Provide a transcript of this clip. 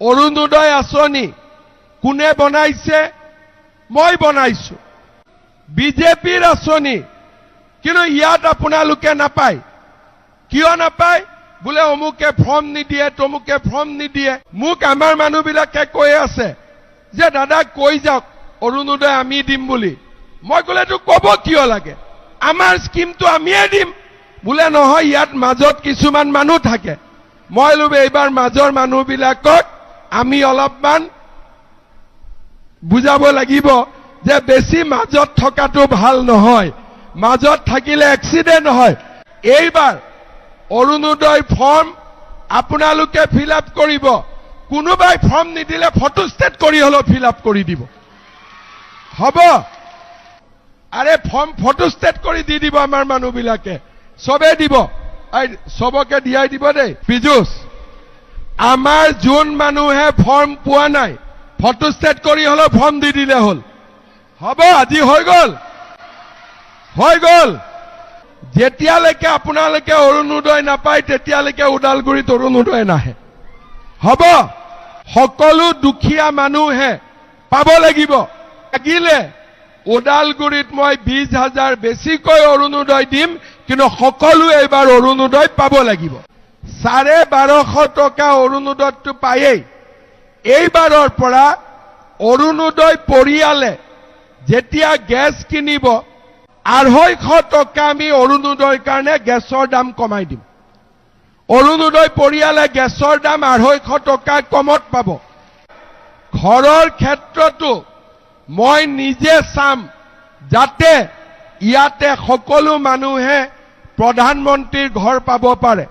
অৰুণোদয় আঁচনি। কোনে বনাইছে? মই বনাইছো। বিজেপিৰ আঁচনি। কিন্তু ইয়াত আপোনালোকে নাপায়। কিয় নাপায়? বোলে অমুকে ফৰ্ম নিদিয়ে, তমুকে ফৰ্ম নিদিয়ে। মোক আমাৰ মানুহবিলাকে কৈ আছে যে, দাদা, কৈ যাওক, অৰুণোদয় আমি দিম বুলি। মই ক'লে ক'লেতো ক'ব কিয় লাগে? আমাৰ স্কিমটো আমিয়ে দিম। বোলে, নহয়, ইয়াত মাজত কিছুমান মানুহ থাকে। মই লোব এইবাৰ মাজৰ মানুহবিলাকক আমি অলপমান বুজাব লাগিব যে বেছি মাজত থকাটো ভালো নহয়। মাজত থাকিলে এক্সিডেণ্ট হয়। এইবাৰ অৰুণোদয় ফৰ্ম আপোনালোকে ফিল আপ কৰিব। কোনোবাই ফৰ্ম নিদিলে ফটো ষ্টেট কৰি হ'লেও ফিল আপ কৰি দিব। হ'ব। আৰে ফৰ্ম ফটো ষ্টেট কৰি দি দিব আমাৰ মানুহবিলাকে। চবে দিব। চবকে দিয়াই দিব দেই। পীযুষ আমাৰ যোন মানুহে ফৰ্ম পোৱা নাই। ফটো ষ্টেট কৰি হ'লেও ফৰ্ম দি দিলে হ'ল। হ'ব, আজি হৈ গ'ল। হৈ গ'ল। যেতিয়ালৈকে আপোনালোকে অৰুণোদয় নাপায়, তেতিয়ালৈকে ওদালগুৰিত অৰুণোদয় নাহে। হ'ব, সকলো দুখীয়া মানুহে পাব লাগিব। লাগিলে ওদালগুৰিত মই বিশ হাজাৰ বেছিকৈ অৰুণোদয় দিম, কিন্তু সকলো এইবাৰ অৰুণোদয় পাব লাগিব। চাৰে বাৰশ টকা অৰুণোদয়টো পায়েই। এইবাৰৰ পৰা অৰুণোদয় পৰিয়ালে যেতিয়া গেছ কিনিব, আঢ়ৈশ টকা আমি অৰুণোদয়ৰ কাৰণে গেছৰ দাম কমাই দিম। অৰুণোদয় পৰিয়ালে গেছৰ দাম আঢ়ৈশ টকা কমত পাব। ঘৰৰ ক্ষেত্ৰতো মই নিজে চাম যাতে ইয়াতে সকলো মানুহে প্ৰধানমন্ত্ৰীৰ ঘৰ পাব পাৰে।